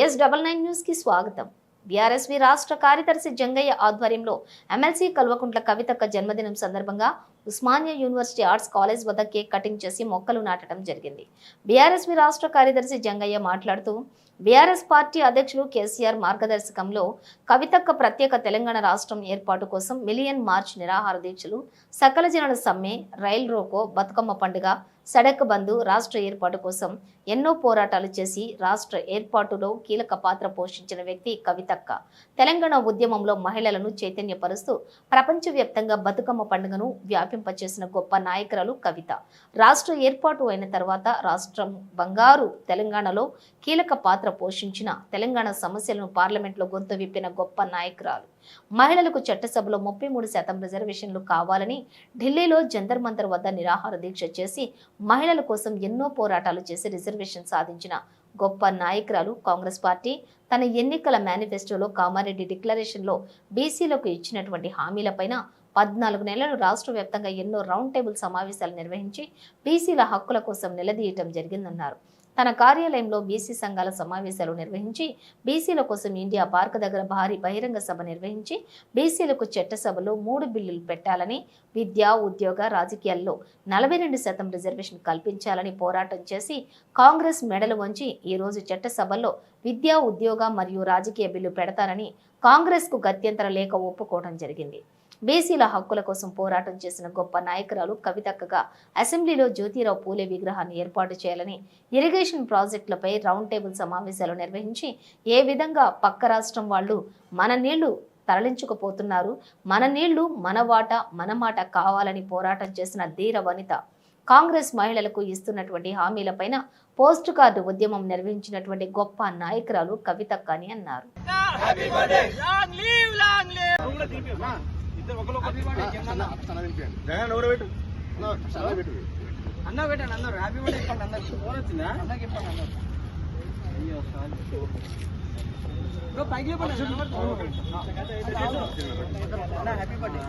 BS double nine న్యూస్కి స్వాగతం. BRSV రాష్ట్ర కార్యదర్శి జంగయ్య ఆధ్వర్యంలో ఎమ్మెల్సీ కల్వకుంట్ల కవితక్క జన్మదినం సందర్భంగా ఉస్మానియా యూనివర్సిటీ ఆర్ట్స్ కాలేజ్ వద్ద కేక్ కటింగ్ చేసి మొక్కలు నాటడం జరిగింది. బీఆర్ఎస్పీ రాష్ట్ర కార్యదర్శి జంగయ్య మాట్లాడుతూ బీఆర్ఎస్ పార్టీ అధ్యక్షులు కేసీఆర్ మార్గదర్శకంలో కవితక్క ప్రత్యేక తెలంగాణ రాష్ట్రం ఏర్పాటు కోసం మిలియన్ మార్చ్ నిరాహార దీక్షలు సకల జనుల సమ్మె రైల్ రోకో బతుకమ్మ పండుగ సడక్ బంధు రాష్ట్ర ఏర్పాటు కోసం ఎన్నో పోరాటాలు చేసి రాష్ట్ర ఏర్పాటులో కీలక పాత్ర పోషించిన వ్యక్తి కవితక్క. తెలంగాణ ఉద్యమంలో మహిళలను చైతన్యపరుస్తూ ప్రపంచవ్యాప్తంగా బతుకమ్మ పండుగను వ్యాపింపచేసిన గొప్ప నాయకురాలు కవిత. రాష్ట్ర ఏర్పాటు అయిన తర్వాత రాష్ట్రం బంగారు తెలంగాణలో కీలక పాత్ర పోషించిన తెలంగాణ సమస్యలను పార్లమెంట్లో గొంతు విప్పిన గొప్ప నాయకురాలు. మహిళలకు చట్టసభలో ముప్పై మూడు శాతం రిజర్వేషన్లు కావాలని ఢిల్లీలో జంతర్ మంతర్ వద్ద నిరాహార దీక్ష చేసి మహిళల కోసం ఎన్నో పోరాటాలు చేసి రిజర్వేషన్ సాధించిన గొప్ప నాయకురాలు కాంగ్రెస్ పార్టీ. తన ఎన్నికల మేనిఫెస్టోలో కామారెడ్డి డిక్లరేషన్లో బీసీలకు ఇచ్చినటువంటి హామీలపైన పద్నాలుగు నెలలు రాష్ట్ర వ్యాప్తంగా ఎన్నో రౌండ్ టేబుల్ సమావేశాలు నిర్వహించి బీసీల హక్కుల కోసం నిలదీయటం జరిగిందన్నారు. తన కార్యాలయంలో బీసీ సంఘాల సమావేశాలు నిర్వహించి బీసీల కోసం ఇండియా పార్క్ దగ్గర భారీ బహిరంగ సభ నిర్వహించి బీసీలకు చట్టసభలో మూడు బిల్లులు పెట్టాలని విద్య ఉద్యోగ రాజకీయాల్లో నలభై రెండు శాతం రిజర్వేషన్ కల్పించాలని పోరాటం చేసి కాంగ్రెస్ మెడలు వంచి ఈ రోజు చట్టసభల్లో విద్యా ఉద్యోగ మరియు రాజకీయ బిల్లు పెడతానని కాంగ్రెస్కు గత్యంతర లేఖ ఒప్పుకోవడం జరిగింది. బీసీల హక్కుల కోసం పోరాటం చేసిన గొప్ప నాయకురాలు కవితక్కగా అసెంబ్లీలో జ్యోతిరావు పూలే విగ్రహాన్ని ఏర్పాటు చేయాలని ఇరిగేషన్ ప్రాజెక్టులపై రౌండ్ టేబుల్ సమావేశాలు నిర్వహించి ఏ విధంగా పక్క రాష్ట్రం వాళ్ళు మన నీళ్ళు తరలించుకుపోతున్నారు మన నీళ్ళు మన వాట మన మాట కావాలని పోరాటం చేసిన ధీర వనిత కాంగ్రెస్ మహిళలకు ఇస్తున్నటువంటి హామీలపైన పోస్ట్ కార్డు ఉద్యమం నిర్వహించినటువంటి గొప్ప నాయకురాలు కవితక్క అని అన్నారు లాంగ్ లీవ్ లాంగ్ లీవ్ అన్న పెట్టండి అందరు హ్యాపీ బర్త్డే చెప్పండి అందరు ఫోన్ వచ్చిందా అన్నకి చెప్పండి అందరు అయ్యో సారీ పైకి అన్న హ్యాపీ బర్త్డే